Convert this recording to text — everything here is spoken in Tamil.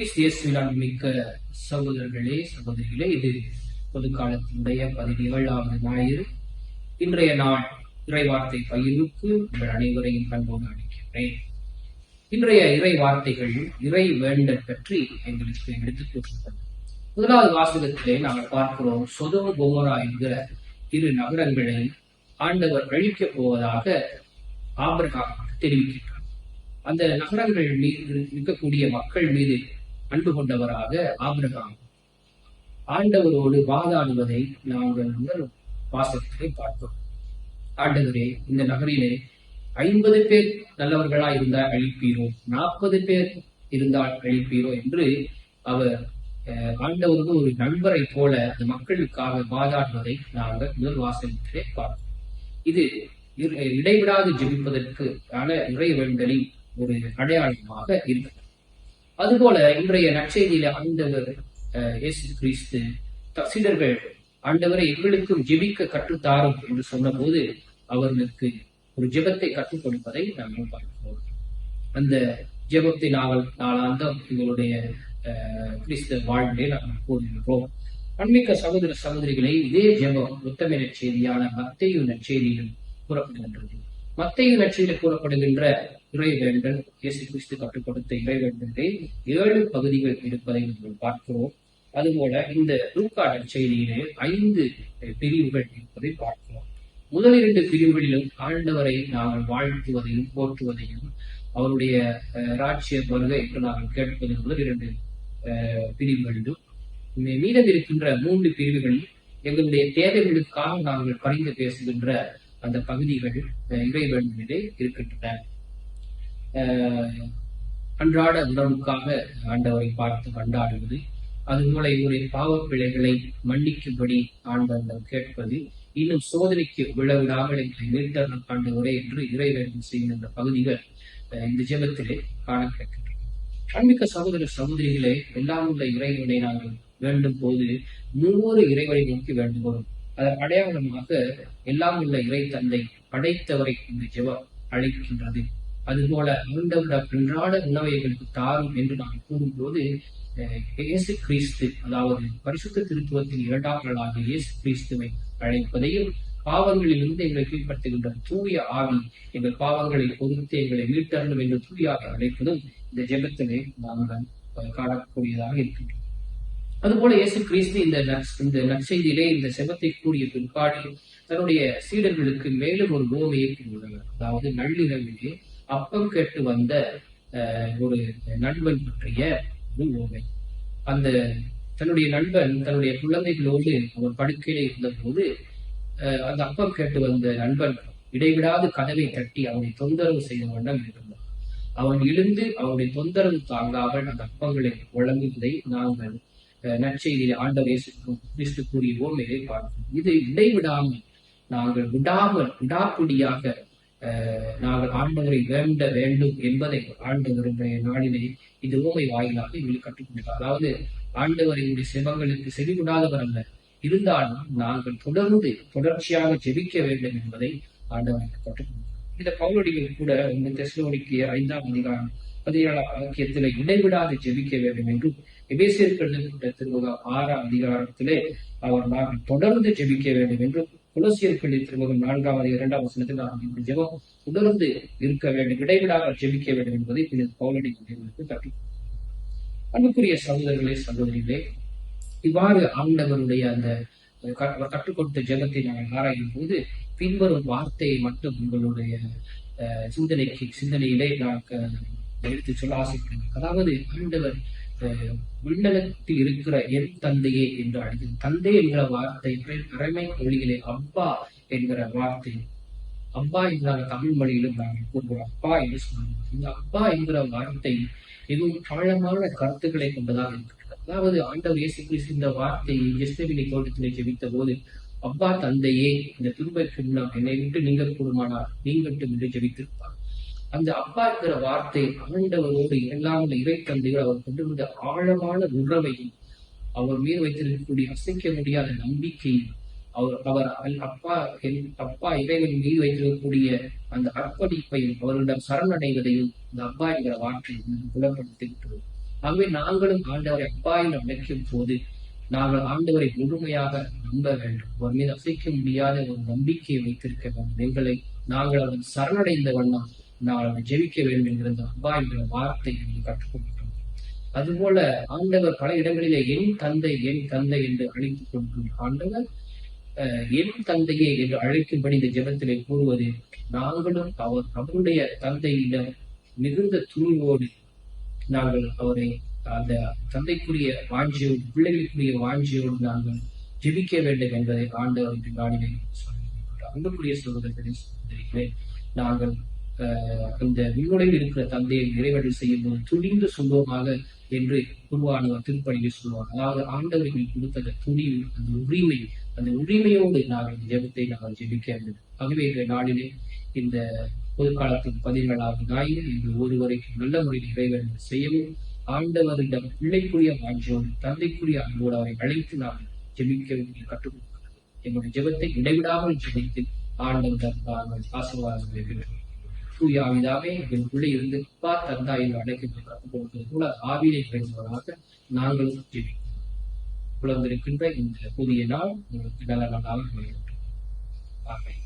கிறிஸ்தியஸ்வினால் மிக்க சகோதரர்களே சகோதரிகளே இது பொதுக்காலத்தினுடைய பதினேழாவது ஞாயிறு. இன்றைய நாள் இறைவார்த்தை பகிர்வுக்கு உங்கள் அனைவரையும் கண்போடு அளிக்கின்றேன் இன்றைய இறை வார்த்தைகள் இறை வேண்டல் பற்றி எங்களுக்கு எடுத்துக் கூறுகின்றன முதலாவது வாசகத்திலே நாங்கள் பார்க்கிறோம் சொதம பொமரா என்கிற இரு நகரங்களை ஆண்டவர் அழிக்கப் போவதாக ஆபிரகாம் தெரிவிக்கின்றார். அந்த நகரங்கள் மீது இருக்கக்கூடிய மக்கள் மீது அன்பு கொண்டவராக ஆபிரகாம். ஆண்டவரோடு வாதாடுவதை நாங்கள் முதல் வாசகத்திலே பார்த்தோம். ஆண்டவரே இந்த நகரிலே ஐம்பது பேர் நல்லவர்களா இருந்தால் அழிப்பீரோ? நாற்பது பேர் இருந்தால் அழிப்பீரோ? என்று அவர் அஹ், ஆண்டவருக்கு ஒரு நண்பரை போல அந்த மக்களுக்காக வாதாடுவதை நாங்கள் முதல் வாசகத்திலே பார்த்தோம். இது இடைவிடாது ஜெபிப்பதற்கு ஆன இறைவேண்டலின் ஒரு அடையாளமாக இருக்கிறது அதுபோல இன்றைய நற்செய்தியில ஆண்டவர் அஹ், இயேசு கிறிஸ்து த- சீடர்கள் ஆண்டவரை எங்களுக்கும் ஜெபிக்க கற்றுத்தாரும் என்று சொன்னபோது அவர்களுக்கு ஒரு ஜெபத்தை கற்றுக் கொடுப்பதை நாங்கள் பார்க்கிறோம் அந்த ஜெபத்தை நாங்கள் நாளாந்தம் எங்களுடைய அஹ், கிறிஸ்தவ வாழ்விலே நாங்கள் கூறுகின்றோம். அன்மிக்க சகோதர சகோதரிகளை இதே ஜெபம் உத்தம நற்செய்தியான மத்தையு நற்செய்தியிலும் கூறப்படுகின்றது மத்தையு நற்செய்தியில் கூறப்படுகின்ற இறைவேண்டல் இயேசு கிறிஸ்து கற்றுக் கொடுத்த இறைவேண்டலே ஏழு பகுதிகள் இருப்பதை நாங்கள் பார்க்கிறோம். அதுபோல இந்த லூக்கா நற்செய்தியிலே ஐந்து பிரிவுகள் இருப்பதை பார்க்கிறோம். முதல் இரண்டு பிரிவுகளிலும் ஆண்டவரை நாங்கள் வாழ்த்துவதையும் போற்றுவதையும் அவருடைய அஹ், ராஜ்ய வருகை என்று நாங்கள் கேட்பது முதல் இரண்டு அஹ், பிரிவுகளிலும். மீதம் இருக்கின்ற மூன்று பிரிவுகளில் எங்களுடைய தேவைகளுக்காக நாங்கள் பரிந்து பேசுகின்ற அந்த பகுதிகள் அஹ், இறைவனிலே இருக்கின்றன. அஹ், அன்றாட உணவுக்காக ஆண்டவரை பார்த்து கொண்டாடுவது அதுபோல இவருடைய பாவ பிழைகளை மன்னிக்கும்படி ஆண்டவர்கள் கேட்பது இன்னும் சோதனைக்கு விழவிடாமல் எங்களை மீட்டர் ஆண்டவரே என்று இறைவேண்டும் செய்கின்ற பகுதிகள் அஹ், இந்த ஜெபத்திலே காண கிடைக்கின்றன அன்மிக்க சகோதர சகோதரிகளே எல்லாம் உள்ள இறைவனை நாங்கள் வேண்டும் போது மூவொரு இறைவனை நோக்கி வேண்டுகிறோம். அதன் அடையாளமாக எல்லாம் உள்ள இறை தந்தை படைத்தவரை இந்த ஜெபம் அழைக்கின்றது அதுபோல ஆண்டவர அன்றாட உணவை எங்களுக்கு தாரும் என்று நாம் கூறும்போது அஹ், இயேசு கிறிஸ்து அதாவது பரிசுத்த திருத்துவத்தின் இரண்டாம் நாளாக இயேசு கிறிஸ்துவை அழைப்பதையும் பாவங்களிலிருந்து எங்களை கீழ்படுத்துகின்ற தூய ஆவி எங்கள் பாவங்களை பொறுத்து எங்களை மீட்டரணும் என்று தூயாக அழைப்பதும் இந்த ஜெபத்திலே நாங்கள் காணக்கூடியதாக இருக்கின்றோம். அதுபோல இயேசு கிறிஸ்து இந்த இந்த நற்செய்தியிலே இந்த செபத்தை கூடிய பிற்பாடு தன்னுடைய சீடர்களுக்கு மேலும் ஒரு ஓமையை கூறுகிறார். அதாவது நள்ளிரவிலே அப்பம் கேட்டு வந்த ஒரு நண்பன் பற்றிய ஒரு ஓமை அந்த தன்னுடைய நண்பன் தன்னுடைய குழந்தைகளோடு அவர் படுக்கையில இருந்தபோது அந்த அப்பம் கேட்டு வந்த நண்பன் இடைவிடாது கதவை தட்டி அவனை தொந்தரவு செய்த வண்ணம் இருந்தான் அவன் எழுந்து அவனுடைய தொந்தரவு தாங்காமல் அந்த அப்பங்களை வழங்குவதை நாங்கள் அஹ், ஆண்டவர் இயேசுக்கும் கிறிஸ்து கூறிய ஓமையை பார்க்கும் இது இடைவிடாமல் நாங்கள் விடாமல் விடாப்பிடியாக நாங்கள் ஆண்டவரை வேண்ட வேண்டும் என்பதை ஆண்டவருடைய நாளிலே இந்த ஓமை வாயிலாக எங்களுக்கு கற்றுக்கொண்டார் அதாவது ஆண்டவர் எங்களுடைய செபங்களுக்கு செவிவிடாதவர் அல்ல. இருந்தாலும் நாங்கள் தொடர்ந்து தொடர்ச்சியாக ஜெபிக்க வேண்டும் என்பதை ஆண்டவர் கற்றுக்கொண்டார் இந்த பவுலடிகள் கூட இந்த தெசலோனிக்கு ஐந்தாம் அதிகாரம் பதினேழாம் வாக்கியத்திலே இடைவிடாது ஜெபிக்க வேண்டும் என்றும் எபேசியர் எபேசியர்கள் திருமுகம் ஆறாம் அதிகாரத்திலே அவர் நாம் தொடர்ந்து ஜெபிக்க வேண்டும் என்றும் குலசியர்கள் திருமுகம் நான்காவது இரண்டாம் வசனத்தில் நாம் ஜெபம் தொடர்ந்து இருக்க வேண்டும் இடைவிடாமல் ஜெபிக்க வேண்டும் என்பதை பின்னர் பவுலடி எங்களுக்கு கற்றுக் அன்புக்குரிய சகோதரர்களே சகோதரிகளே இவ்வாறு ஆண்டவருடைய அந்த கற்றுக் கொடுத்த ஜெபத்தை நாங்கள் ஆராயும் போது பின்வரும் வார்த்தையை மட்டும் உங்களுடைய சிந்தனைக்கு சிந்தனையிலே நான் எடுத்து சொல்ல ஆசைப்படுகிறேன் அதாவது ஆண்டவர் அஹ், இருக்கிற என் தந்தையே என்று அழைக்கிறது. தந்தை என்கிற வார்த்தை அரைமை மொழியிலே அப்பா என்கிற வார்த்தை. அப்பா என்கிற தமிழ் மொழியிலும் நாங்கள் கூறுகிறோம். அப்பா என்று சொன்னாங்க இந்த அப்பா என்கிற வார்த்தை மிகவும் ஆழமான கருத்துக்களை கொண்டதாக இருக்கிறது. அதாவது ஆண்டவர் இயேசு கிறிஸ்து இந்த வார்த்தையை எஸ்தவினை தோட்டத்திலே ஜெபித்த போது அப்பா தந்தையே இந்த துன்ப என்னை விட்டு நீங்கள் கூடுமானால் நீங்கட்டும் என்று ஜெபித்திருப்பார். அந்த அப்பா என்கிற வார்த்தை ஆண்டவரோடு இல்லாமல் இறை தந்தையோடு அவர் கொண்டிருந்த ஆழமான உறவையும் அவர் மீது வைத்திருக்கக்கூடிய அசைக்க முடியாத நம்பிக்கையும் அவர் அவர் அப்பா என் அப்பா இறைவன் மீது வைத்திருக்கக்கூடிய அந்த அர்ப்பணிப்பையும் அவரிடம் சரணடைவதையும் அந்த அப்பா என்கிற வார்த்தை புலப்படுத்திவிட்டோம். ஆகவே நாங்களும் ஆண்டவரை அப்பா என்று அழைக்கும் போது நாங்கள் ஆண்டவரை முழுமையாக நம்ப வேண்டும். அவர் மீது அசைக்க முடியாத ஒரு நம்பிக்கையை வைத்திருக்க வேண்டும். எங்களை நாங்கள் அவர் சரணடைந்த வண்ணம் நாங்கள் ஜெபிக்க வேண்டும் என்கிற அந்த அப்பா என்கிற வார்த்தை எங்களுக்கு கற்றுக்கொண்டோம் அதுபோல ஆண்டவர் பல இடங்களிலே என் தந்தை என் தந்தை என்று அழைத்துக் கொண்டிருக்கிற ஆண்டவர் அஹ், என் தந்தையே என்று அழைக்கும்படி இந்த ஜபத்திலே கூறுவது நாங்களும் அவர் அவருடைய தந்தையிடம் மிகுந்த துணிவோடு நாங்கள் அவரை அந்த தந்தைக்குரிய வாஞ்சியோடு பிள்ளைகளுக்குரிய வாஞ்சியோடு நாங்கள் ஜெபிக்க வேண்டும் என்பதை ஆண்டவர் இந்த நாளிலே சொல்லியிருக்கிறார். அன்புக்குரிய சகோதரர்களே நாங்கள் இந்த விண்ணுடையில் இருக்கிற தந்தையை நிறைவேறல் செய்யும் போது துணிந்து சொல்வோமாக என்று குருவானவர் திருப்பணியை சொல்லுவார். அதாவது ஆண்டவர்கள் கொடுத்த அந்த துணிவு அந்த உரிமை அந்த உரிமையோடு நாங்கள் இந்த ஜெபத்தை நாங்கள் ஜெபிக்க வேண்டும். ஆகவே இந்த நாளிலே இந்த பொதுக்காலத்தின் பதினேழாவது ஞாயிறு இன்று ஒருவரைக்கும் நல்ல முறையில் இறைவன் செய்யவும் ஆண்டவரிடம் பிள்ளைக்குரிய வாஞ்சோடு தந்தைக்குரிய அன்போடு அவரை அழைத்து நாம் ஜெபிக்க வேண்டிய கற்றுக் எங்களுடைய ஜெபத்தை இடைவிடாமல் ஜெபித்து ஆண்டவரிடம் நாங்கள் ஆசீர்வாதம் பெறுகிறோம். தூய என் எங்கள் உள்ளே இருந்து பா தந்தா என்று அழைக்கின்ற கற்றுக் கொடுப்பது போல ஆவியை கிடைத்தவராக நாங்கள் ஜெபிக்கிறோம் இந்த புதிய நாள் உங்களுக்கு நல்ல நாளாக அமையட்டும். ஆமென்.